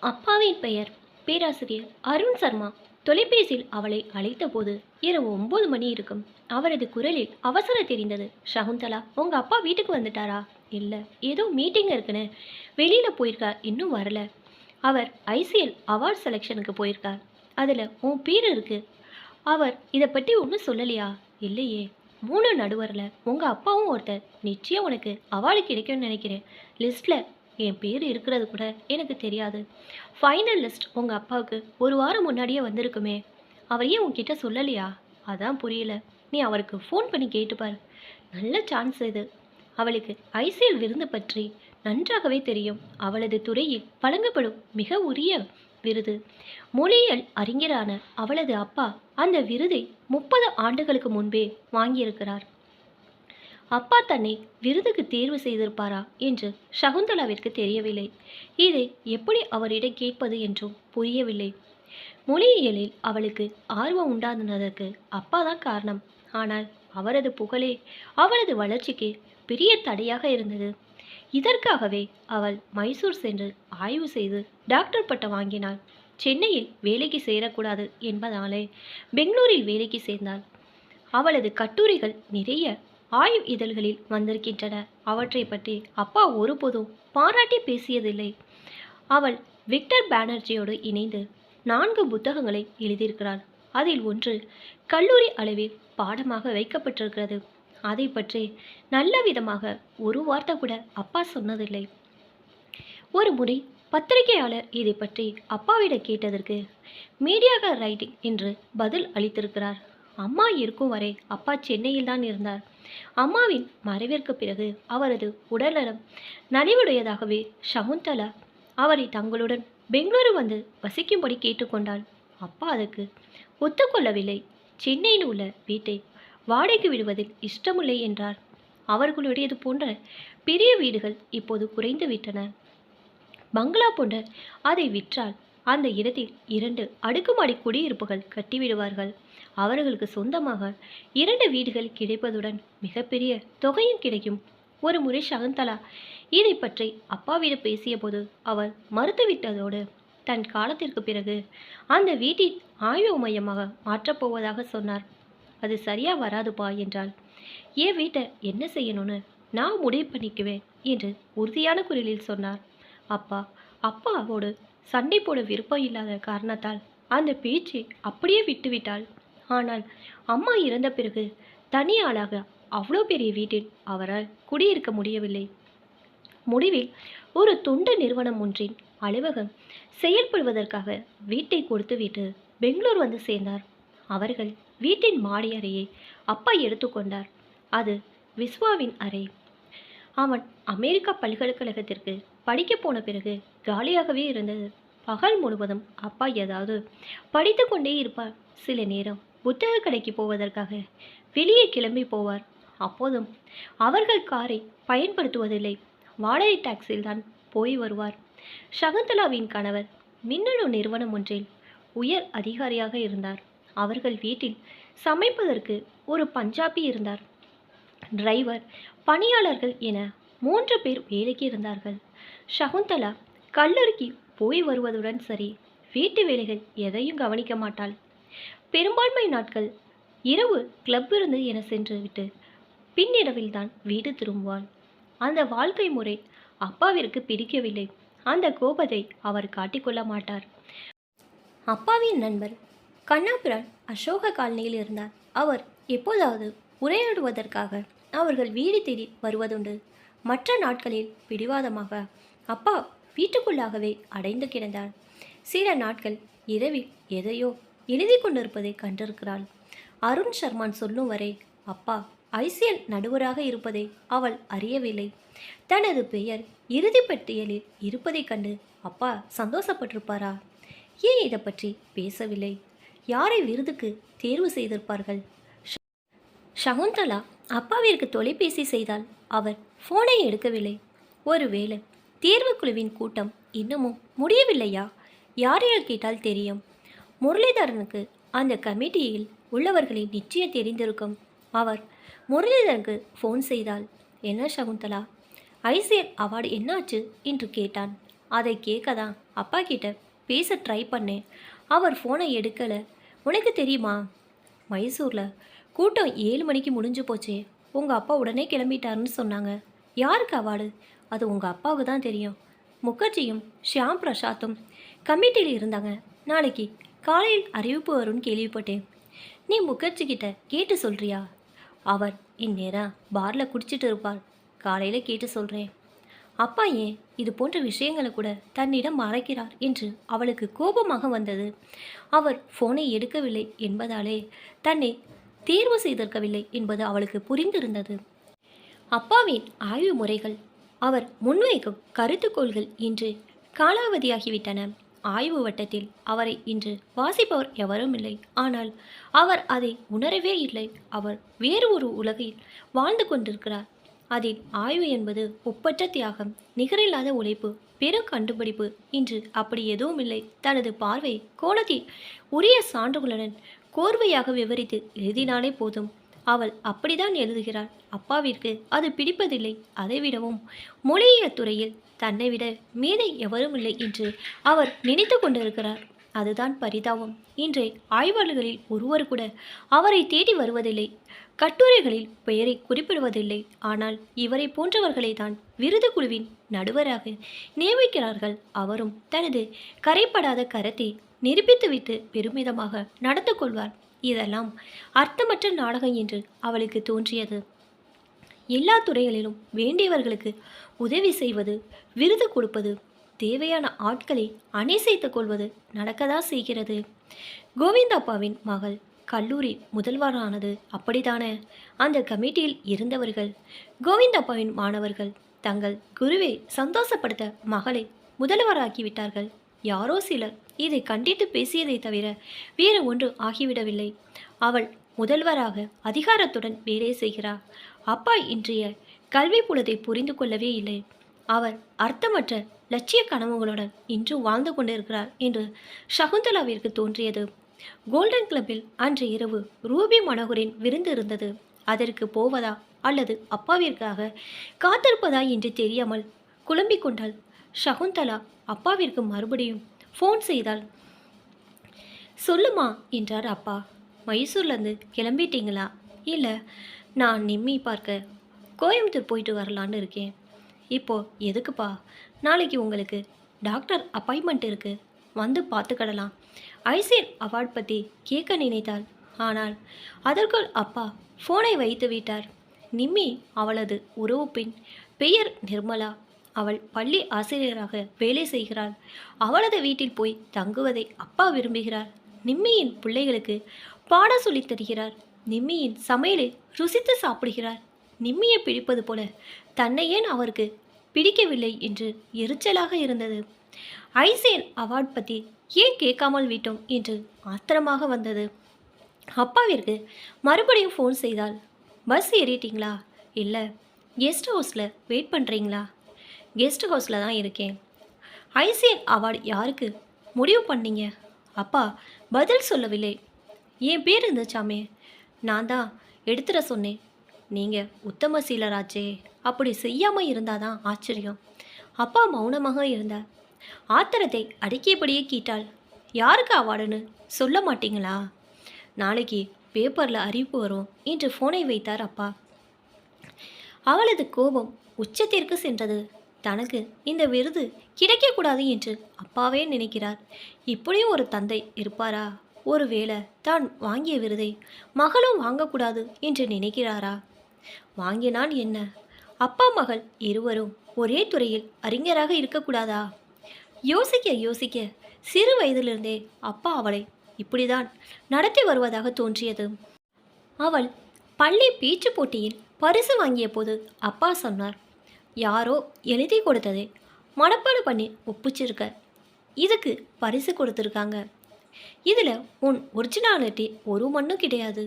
அப்பாவின் பெயர். பேராசிரியர் அருண் சர்மா தொலைபேசியில் அவளை அழைத்தபோது இரவு ஒன்பது மணி இருக்கும். அவரது குரலில் அவசரம் தெரிந்தது. ஷகுந்தலா உங்க அப்பா வீட்டுக்கு வந்துட்டாரா? இல்லை. ஏதோ மீட்டிங் இருக்குன்னு. வெளியில் போயிருக்கா இன்னும் வரல. அவர் ஐசிஎல் அவார்ட் செலெக்ஷனுக்கு போயிருக்கார். அதில் உன் பேர் இருக்கு. அவர் இதை பற்றி ஒன்றும் சொல்லலையா? இல்லையே. மூணு நடுவரில். உங்கள் அப்பாவும் ஒருத்தர். நிச்சயம் உனக்கு அவார்டு கிடைக்கும்னு நினைக்கிறேன். லிஸ்ட்டில் என் பேர் இருக்கிறது கூட எனக்கு தெரியாது. ஃபைனல் லிஸ்ட் உங்கள் அப்பாவுக்கு ஒரு வாரம் முன்னாடியே வந்திருக்குமே. அவர் ஏன் உங்ககிட்ட சொல்லலையா? அதான் புரியல. நீ அவருக்கு ஃபோன் பண்ணி கேட்டுப்பார் நல்ல சான்ஸ் இது. அவளுக்கு ஐசிஎல் விருந்து பற்றி நன்றாகவே தெரியும். அவளது துறையில் வழங்கப்படும் மிக உரிய விருது. மொழியியல் அறிஞரான அவளது அப்பா அந்த விருதை முப்பது ஆண்டுகளுக்கு முன்பே வாங்கியிருக்கிறார். அப்பா தன்னை விருதுக்கு தேர்வு செய்திருப்பாரா என்று சகுந்தலாவிற்கு தெரியவில்லை. இதை எப்படி அவரிடம் கேட்பது என்றும் புரியவில்லை. மொழியியலில் அவளுக்கு ஆர்வம் உண்டானதற்கு அப்பா தான் காரணம். ஆனால் அவரது புகழே அவளது வளர்ச்சிக்கு பெரிய தடையாக இருந்தது. இதற்காகவே அவள் மைசூர் சென்று ஆய்வு செய்து டாக்டர் பட்டம் வாங்கினாள். சென்னையில் வேலைக்கு சேரக்கூடாது என்பதாலே பெங்களூரில் வேலைக்கு சேர்ந்தாள். அவளது கட்டுரைகள் நிறைய ஆய்வு இதழ்களில் வந்திருக்கின்றன. அவற்றை பற்றி அப்பா ஒருபோதும் பாராட்டி பேசியதில்லை. அவள் விக்டர் பானர்ஜியோடு இணைந்து நான்கு புத்தகங்களை எழுதியிருக்கிறாள். அதில் ஒன்று கல்லூரி அளவில் பாடமாக வைக்கப்பட்டிருக்கிறது. அதை பற்றி நல்ல விதமாக ஒரு வார்த்தை கூட அப்பா சொன்னதில்லை. ஒரு முறை பத்திரிகையாளர் இதை பற்றி அப்பாவிடம் கேட்டதற்கு மீடியாக ரைட்டிங் என்று பதில் அளித்திருக்கிறார். அம்மா இருக்கும் வரை அப்பா சென்னையில் தான் இருந்தார். அம்மாவின் மறைவிற்கு பிறகு அவரது உடல்நலம் நலிவுடையதாகவே சகுந்தலா அவரை தங்களுடன் பெங்களூரு வந்து வசிக்கும்படி கேட்டுக்கொண்டாள். அப்பா அதற்கு ஒத்துக்கொள்ளவில்லை. சென்னையில் உள்ள வீட்டை வாடகைக்கு விடுவதில் இஷ்டமில்லை என்றார். அவர்களுடையது போன்ற பெரிய வீடுகள் இப்போது குறைந்து விட்டன. பங்களா போன்ற அதை விற்றால் அந்த இடத்தில் இரண்டு அடுக்குமாடி குடியிருப்புகள் கட்டிவிடுவார்கள். அவர்களுக்கு சொந்தமாக இரண்டு வீடுகள் கிடைப்பதுடன் மிகப்பெரிய தொகையும் கிடைக்கும். ஒரு முறை சகுந்தலா இதை பற்றி அப்பாவிடம் பேசியபோது அவர் மறுத்துவிட்டதோடு தன் காலத்திற்கு பிறகு அந்த வீட்டின் ஆய்வு மையமாக மாற்றப்போவதாக சொன்னார். அது சரியா வராதுப்பா என்றால் என் வீட்டை என்ன செய்யணும்னு நான் முடிவு பண்ணிக்குவேன் என்று உறுதியான குரலில் சொன்னார். அப்பா அப்பாவோடு சண்டை போட விருப்பம் இல்லாத காரணத்தால் அந்த பேச்சை அப்படியே விட்டுவிட்டாள். ஆனால் அம்மா இறந்த பிறகு தனி ஆளாக அவ்வளோ பெரிய வீட்டில் அவரால் குடியிருக்க முடியவில்லை. முடிவில் ஒரு தொண்டு நிறுவனம் ஒன்றின் அலுவலகம் செயல்படுவதற்காக வீட்டை கொடுத்துவிட்டு பெங்களூர் வந்து சேர்ந்தார். அவர்கள் வீட்டின் மாடி அறையை அப்பா எடுத்துக்கொண்டார் அது விஸ்வாவின் அறை. அவன் அமெரிக்கா பல்கலைக்கழகத்திற்கு படிக்க போன பிறகு காலியாகவே இருந்தது. பகல் முழுவதும் அப்பா ஏதாவது படித்து கொண்டே இருப்பார். சில நேரம் புத்தக கடைக்கு போவதற்காக வெளியே கிளம்பி போவார். அப்போதும் அவர்கள் காரை பயன்படுத்துவதில்லை. வாடகை டாக்ஸியில் தான் போய் வருவார். சகுந்தலாவின் கணவர் மின்னணு நிறுவனம் ஒன்றில் உயர் அதிகாரியாக இருந்தார். அவர்கள் வீட்டில் சமைப்பதற்கு ஒரு பஞ்சாபி இருந்தார். டிரைவர் பணியாளர்கள் என மூன்று பேர் வேலைக்கு இருந்தார்கள். சகுந்தலா கல்லூரிக்கு போய் வருவதுடன் சரி வீட்டு வேலைகள் எதையும் கவனிக்க மாட்டாள். பெரும்பான்மை நாட்கள். இரவு கிளப் இருந்து என சென்று விட்டு பின்னிரவில் தான் வீடு திரும்புவாள். அந்த வாழ்க்கை முறை அப்பாவிற்கு பிடிக்கவில்லை. அந்த கோபத்தை அவர் காட்டிக்கொள்ள மாட்டார். அப்பாவின் நண்பர் கண்ணாபிரான் அசோக காலனியில் இருந்தார். அவர் எப்போதாவது உரையாடுவதற்காக அவர்கள் வீடு தேடி வருவதுண்டு. மற்ற நாட்களில் பிடிவாதமாக அப்பா வீட்டுக்குள்ளாகவே அடைந்து கிடந்தார். சில நாட்கள் இரவில் எதையோ எழுதி கொண்டிருப்பதை கண்டிருக்கிறாள். அருண் சர்மான் சொல்லும் வரை அப்பா ஐசிஎல் நடுவராக இருப்பதை அவள் அறியவில்லை. தனது பெயர் இறுதி பட்டியலில் இருப்பதைக் கண்டு அப்பா சந்தோஷப்பட்டிருப்பாரா? ஏன் இதை பற்றி பேசவில்லை? யாரை விருதுக்கு தேர்வு செய்திருப்பார்கள்? ஷ- சகுந்தலா அப்பாவிற்கு தொலைபேசி செய்தால் அவர் ஃபோனை எடுக்கவில்லை. ஒருவேளை தேர்வுக்குழுவின் கூட்டம் இன்னமும் முடியவில்லையா? யாரையால் கேட்டால் தெரியும். முரளிதரனுக்கு அந்த கமிட்டியில் உள்ளவர்களை நிச்சயம் தெரிந்திருக்கும். அவர் முரளிதரனுக்கு ஃபோன் செய்தால் என்ன சகுந்தலா ஐசிஎல் அவார்டு என்னாச்சு? என்று கேட்டான். அதை கேட்க தான் அப்பா கிட்ட பேச ட்ரை பண்ணேன். அவர் ஃபோனை எடுக்கலை. உனக்கு தெரியுமா? மைசூரில் கூட்டம் ஏழு மணிக்கு முடிஞ்சு போச்சே. உங்கள் அப்பா உடனே கிளம்பிட்டாருன்னு சொன்னாங்க. யாருக்கு அவார்டு? அது உங்கள் அப்பாவுக்கு தான் தெரியும். முகர்ஜியும் ஷியாம் பிரசாத்தும் கமிட்டியில் இருந்தாங்க. நாளைக்கு காலையில் அறிவிப்பு வரும்னு கேள்விப்பட்டேன். நீ முகர்ஜி கிட்ட கேட்டு சொல்றியா? அவர் இந்நேரம் பாரில் குடிச்சிட்டு இருப்பார். காலையில் கேட்டு சொல்கிறேன் அப்பா ஏன் இது போன்ற விஷயங்களை கூட தன்னிடம் மறைக்கிறார்? என்று அவளுக்கு கோபமாக வந்தது. அவர் ஃபோனை எடுக்கவில்லை என்பதாலே தன்னை தேர்வு செய்திருக்கவில்லை என்பது அவளுக்கு புரிந்திருந்தது. அப்பாவின் ஆய்வு முறைகள் அவர் முன்வைக்கும் கருத்துக்கோள்கள் இன்று காலாவதியாகிவிட்டன. ஆய்வு வட்டத்தில் அவரை இன்று வாசிப்பவர் எவரும் இல்லை. ஆனால் அவர் அதை உணரவே இல்லை. அவர் வேறு ஒரு உலகில் வாழ்ந்து கொண்டிருக்கிறார். அதில் ஆய்வு என்பது ஒப்பற்ற தியாகம் நிகரில்லாத உழைப்பு பெரும் கண்டுபிடிப்பு இன்று அப்படி எதுவும் இல்லை. தனது பார்வை கோணத்தில் உரிய சான்றுகளுடன் கோர்வையாக விவரித்து எழுதினாலே போதும். அவள் அப்படிதான் எழுதுகிறாள். அப்பாவிற்கு அது பிடிப்பதில்லை. அதைவிடவும் மொழியியல் துறையில் தன்னை விட மீதை எவரும் இல்லை என்று அவர் நினைத்து கொண்டிருக்கிறார். அதுதான் பரிதாபம். இன்றைய ஆய்வாளர்களில் ஒருவர் கூட அவரை தேடி வருவதில்லை. கட்டுரைகளில் பெயரை குறிப்பிடுவதில்லை. ஆனால் இவரை போன்றவர்களை தான் விருது குழுவின் நடுவராக நியமிக்கிறார்கள். அவரும் தனது கரைப்படாத கரத்தை நிரூபித்துவிட்டு பெருமிதமாக நடந்து கொள்வார். இதெல்லாம் அர்த்தமற்ற நாடகம் என்று அவளுக்கு தோன்றியது. எல்லா துறைகளிலும் வேண்டியவர்களுக்கு உதவி செய்வது விருது கொடுப்பது தேவையான ஆட்களை அணை கொள்வது நடக்கதான் செய்கிறது. கோவிந்தப்பாவின் மகள் கல்லூரி முதல்வரானது அப்படித்தானே? அந்த கமிட்டியில் இருந்தவர்கள் கோவிந்தப்பாவின் மாணவர்கள் தங்கள் குருவை சந்தோஷப்படுத்த மகளை முதல்வராக்கிவிட்டார்கள். யாரோ சிலர் இதை கண்டித்து பேசியதை தவிர வேறு ஒன்று ஆகிவிடவில்லை. அவள் முதல்வராக அதிகாரத்துடன் வேலை செய்கிறார் அப்பா இன்றைய கல்வி புலத்தை புரிந்து கொள்ளவே இல்லை. அவர் அர்த்தமற்ற லட்சிய கனவுகளுடன் இன்று வாழ்ந்து கொண்டிருக்கிறார் என்று சகுந்தலாவிற்கு தோன்றியது. கோல்டன் கிளப்பில் அன்று இரவு ரூபி மனோகரின் விருந்து இருந்தது. அதற்கு போவதா அல்லது அப்பாவிற்காக காத்திருப்பதா என்று தெரியாமல் குழம்பிக் கொண்டாள் சகுந்தலா. அப்பாவிற்கு மறுபடியும் ஃபோன் செய்தாள். சொல்லுமா என்றார் அப்பா. மைசூர்லேருந்து கிளம்பிட்டீங்களா? இல்லை. நான் நிம்மி பார்க்க கோயம்புத்தூர் போயிட்டு வரலான்னு இருக்கேன். இப்போது எதுக்குப்பா? நாளைக்கு உங்களுக்கு டாக்டர் அப்பாயின்மெண்ட் இருக்கு. வந்து பார்த்துக்கிடலாம். ஐசிஎல் அவார்ட் பற்றி கேட்க நினைத்தாள். ஆனால் அதற்குள் அப்பா ஃபோனை வைத்து விட்டார். நிம்மி அவளது உறவு பெண் பெயர் நிர்மலா. அவள் பள்ளி ஆசிரியராக வேலை செய்கிறாள். அவளது வீட்டில் போய் தங்குவதை அப்பா விரும்புகிறார். நிம்மியின் பிள்ளைகளுக்கு பாட சொல்லித் தருகிறார். நிம்மியின் சமையலை ருசித்து சாப்பிடுகிறார் நிம்மியை பிடிப்பது போல தன்னை ஏன் அவருக்கு பிடிக்கவில்லை என்று எரிச்சலாக இருந்தது. ஐசேன் அவார்ட் பற்றி ஏன் கேட்காமல் விட்டோம் என்று ஆத்திரமாக வந்தது. அப்பாவிற்கு மறுபடியும் ஃபோன் செய்தால் பஸ் ஏறிட்டீங்களா? இல்லை கெஸ்ட் ஹவுஸில் வெயிட் பண்ணுறீங்களா கெஸ்ட் ஹவுஸில் தான் இருக்கேன். ஐசிஎன் அவார்டு யாருக்கு முடிவு பண்ணீங்க? அப்பா பதில் சொல்லவில்லை. என் பேர் இருந்துச்சாமே? நான் தான் எடுத்துட சொன்னேன். நீங்கள் உத்தம சீலராச்சே அப்படி செய்யாமல் இருந்தாதான் ஆச்சரியம். அப்பா மௌனமாக இருந்தார். ஆத்திரத்தை அடக்கியபடியே கேட்டாள். யாருக்கு அவார்டுன்னு சொல்ல மாட்டீங்களா? நாளைக்கு பேப்பரில் அறிவிப்பு வரும் என்று ஃபோனை வைத்தார் அப்பா. அவளது கோபம் உச்சத்திற்கு சென்றது. தனக்கு இந்த விருது கிடைக்கக்கூடாது என்று அப்பாவே நினைக்கிறார். இப்படியும் ஒரு தந்தை இருப்பாரா? ஒருவேளை தான் வாங்கிய விருதை மகளும் வாங்கக்கூடாது என்று நினைக்கிறாரா? வாங்கினால் என்ன? அப்பா மகள் இருவரும் ஒரே துறையில் அறிஞராக இருக்கக்கூடாதா? யோசிக்க யோசிக்க சிறு வயதிலிருந்தே அப்பா அவளை இப்படிதான் நடத்தி வருவதாக தோன்றியது. அவள் பள்ளி பீச்சு போட்டியில் பரிசு வாங்கிய போது அப்பா சொன்னார் யாரோ எழுதி கொடுத்ததை மனப்பாடு பண்ணி ஒப்பிச்சிருக்க. இதுக்கு பரிசு கொடுத்துருக்காங்க. இதில் உன் ஒரிஜினாலிட்டி ஒரு மண்ணும் கிடையாது.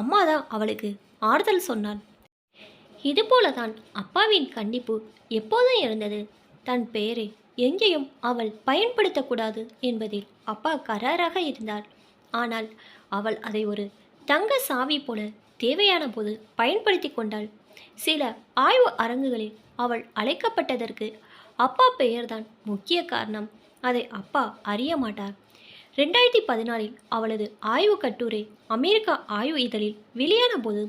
அம்மா தான் அவளுக்கு ஆறுதல் சொன்னான் இதுபோல தான் அப்பாவின் கண்டிப்பு எப்போதும் இருந்தது. தன் பெயரை எங்கேயும் அவள் பயன்படுத்தக்கூடாது என்பதில் அப்பா கராராக இருந்தார். ஆனால் அவள் அதை ஒரு தங்க சாவி போல தேவையான போது பயன்படுத்தி கொண்டாள். சில ஆய்வு அரங்குகளில் அவள் அழைக்கப்பட்டதற்கு அப்பா பெயர்தான் முக்கிய காரணம். அதை அப்பா அறிய மாட்டார். ரெண்டாயிரத்தி பதினாலில் அவளது ஆய்வு கட்டுரை அமெரிக்கா ஆய்வு இதழில் வெளியான போது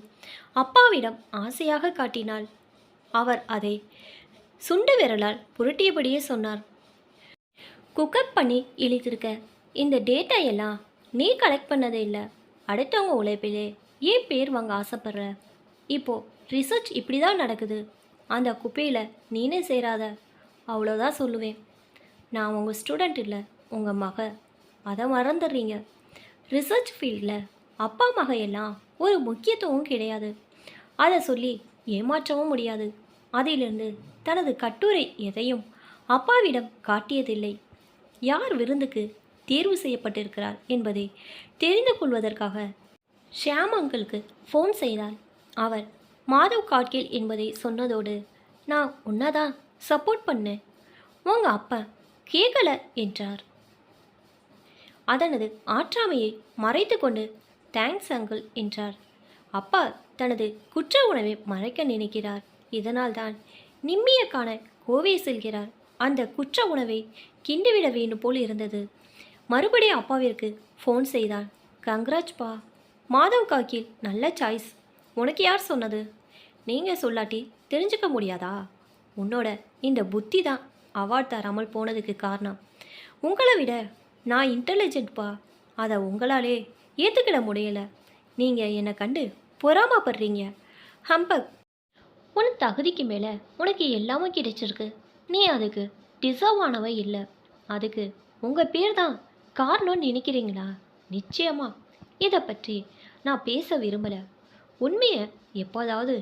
அப்பாவிடம் ஆசையாக காட்டினாள். அவர் அதை சுண்டு விரலால் புரட்டியபடியே சொன்னார். குக்கப் பண்ணி இழித்திருக்க இந்த டேட்டா எல்லாம் நீ கலெக்ட் பண்ணதே இல்லை. அடுத்தவங்க உழைப்பிலே ஏன் பேர் வாங்க ஆசைப்படுற? இப்போ ரிசர்ச் இப்படி தான் நடக்குது. அந்த குப்பையில் நீனே சேராத. அவ்வளோதான் சொல்லுவேன். நான் உங்கள் ஸ்டூடெண்ட் இல்லை உங்கள் மகள் அதை மறந்துடுறீங்க ரிசர்ச் ஃபீல்டில் அப்பா மகையெல்லாம் ஒரு முக்கியத்துவம் கிடையாது. அதை சொல்லி ஏமாற்றவும் முடியாது. அதிலிருந்து தனது கட்டுரை எதையும் அப்பாவிடம் காட்டியதில்லை. யார் விருந்துக்கு தேர்வு செய்யப்பட்டிருக்கிறார் என்பதை தெரிந்து கொள்வதற்காக ஷியாம் அங்கிளுக்கு ஃபோன் செய்தார். அவர் மாதவ் காட்கில் என்பதை சொன்னதோடு நான் உன்னதான் சப்போர்ட் பண்ணேன். உங்கள் அப்பா கேட்கல என்றார். அதனது ஆற்றாமையை மறைத்து கொண்டு தேங்க்ஸ் அங்கிள் என்றார். அப்பா தனது குற்ற உணவை மறைக்க நினைக்கிறார். இதனால்தான் நிம்மிய காண கோவை செல்கிறார். அந்த குற்ற உணவை கிண்டிவிட வேண்டும் போல் இருந்தது. மறுபடியும் அப்பாவிற்கு ஃபோன் செய்தார் கங்க்ராஜ் பா மாதவ் காக்கில் நல்ல சாய்ஸ் உனக்கு யார் சொன்னது? நீங்கள் சொல்லாட்டி தெரிஞ்சுக்க முடியாதா? உன்னோட இந்த புத்தி தான் அவார்ட் தராமல் போனதுக்கு காரணம். உங்களை விட நான் இன்டெலிஜென்ட்ப்பா அதை உங்களாலே ஏற்றுக்கிட முடியலை. நீங்கள் என்னை கண்டு பொறாமப்படுறீங்க. ஹம்பக் உன் தகுதிக்கு மேலே உனக்கு எல்லாமே கிடைச்சிருக்கு. நீ அதுக்கு டிசர்வ் ஆனவ இல்லை. அதுக்கு உங்கள் பேர் தான் காரணம்னு நினைக்கிறீங்களா? நிச்சயமா. இதை பற்றி நான் பேச விரும்பலை. உண்மையை எப்போதாவது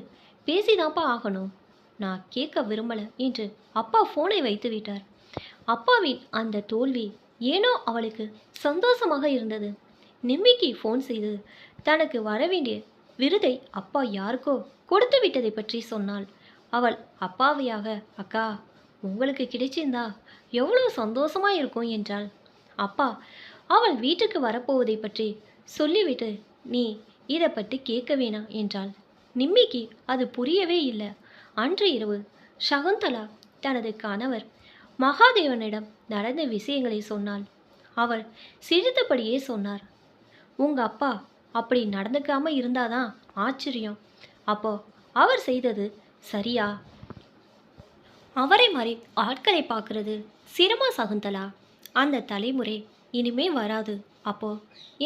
பேசிதான்ப்பா ஆகணும். நான் கேட்க விரும்பலை என்று அப்பா ஃபோனை வைத்து விட்டார் அப்பாவின் அந்த தோல்வி ஏனோ அவளுக்கு சந்தோஷமாக இருந்தது. நிம்மிக்கு ஃபோன் செய்து தனக்கு வரவேண்டிய விருதை அப்பா யாருக்கோ கொடுத்து விட்டதை பற்றி சொன்னாள். அவள் அப்பாவையாக அக்கா உங்களுக்கு கிடைச்சிருந்தா எவ்வளோ சந்தோஷமா இருக்கும் என்றாள். அப்பா அவள் வீட்டுக்கு வரப்போவதை பற்றி சொல்லிவிட்டு நீ இதை பற்றி கேட்க வேணாம் என்றாள். நிம்மிக்கு அது புரியவே இல்லை. அன்று இரவு சகுந்தலா தனது கணவர் மகாதேவனிடம் நடந்த விஷயங்களை சொன்னாள். அவர் சிரித்தபடியே சொன்னார். உங்க அப்பா அப்படி நடந்துக்காம இருந்தாதான் ஆச்சரியம். அப்போ அவர் செய்தது சரியா? அவரை மாதிரி ஆட்களை பார்க்கறது சிரமா சகுந்தலா? அந்த தலைமுறை இனிமே வராது. அப்போ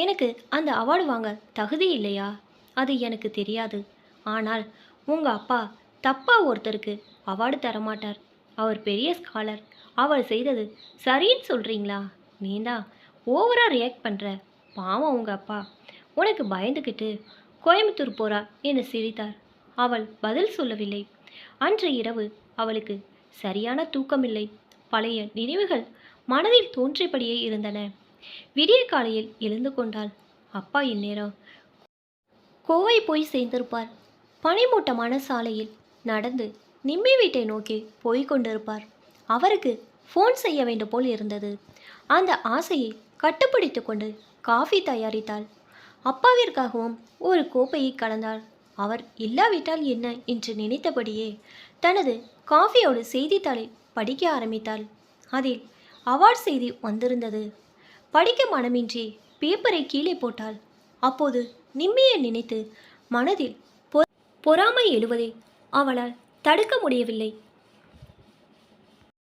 எனக்கு அந்த அவார்டு வாங்க தகுதி இல்லையா? அது எனக்கு தெரியாது. ஆனால் உங்க அப்பா தப்பா ஒருத்தருக்கு அவார்டு தரமாட்டார். அவர் பெரிய ஸ்காலர். அவள் செய்தது சரின்னு சொல்கிறீங்களா நீந்தா ஓவராக ரியாக்ட் பண்ணுற பாவம் உங்க அப்பா. உனக்கு பயந்துக்கிட்டு கோயம்புத்தூர் போறா என்று சிரித்தார். அவள் பதில் சொல்லவில்லை. அன்று இரவு அவளுக்கு சரியான தூக்கமில்லை. பழைய நினைவுகள் மனதில் தோன்றியபடியே இருந்தன. விடிய காலையில் எழுந்து கொண்டாள். அப்பா இந்நேரம் கோவை போய் சேர்ந்திருப்பார். பனிமூட்டமான சாலையில் நடந்து நிம்மி வீட்டை நோக்கி போய் கொண்டிருப்பார். அவருக்கு ஃபோன் செய்ய வேண்டும் போல் இருந்தது. அந்த ஆசையை கட்டுப்பிடித்து கொண்டு காஃபி தயாரித்தாள். அப்பாவிற்காகவும் ஒரு கோப்பையை கலந்தாள். அவர் இல்லாவிட்டால் என்ன? என்று நினைத்தபடியே தனது காஃபியோடு செய்தித்தாளை படிக்க ஆரம்பித்தாள். அதில் அவார்ட் செய்தி வந்திருந்தது. படிக்க மனமின்றி பேப்பரை கீழே போட்டாள். அப்போது நிம்மியை நினைத்து மனதில் பொ- பொறாமை எழுவதை அவளால் தடுக்க முடியவில்லை.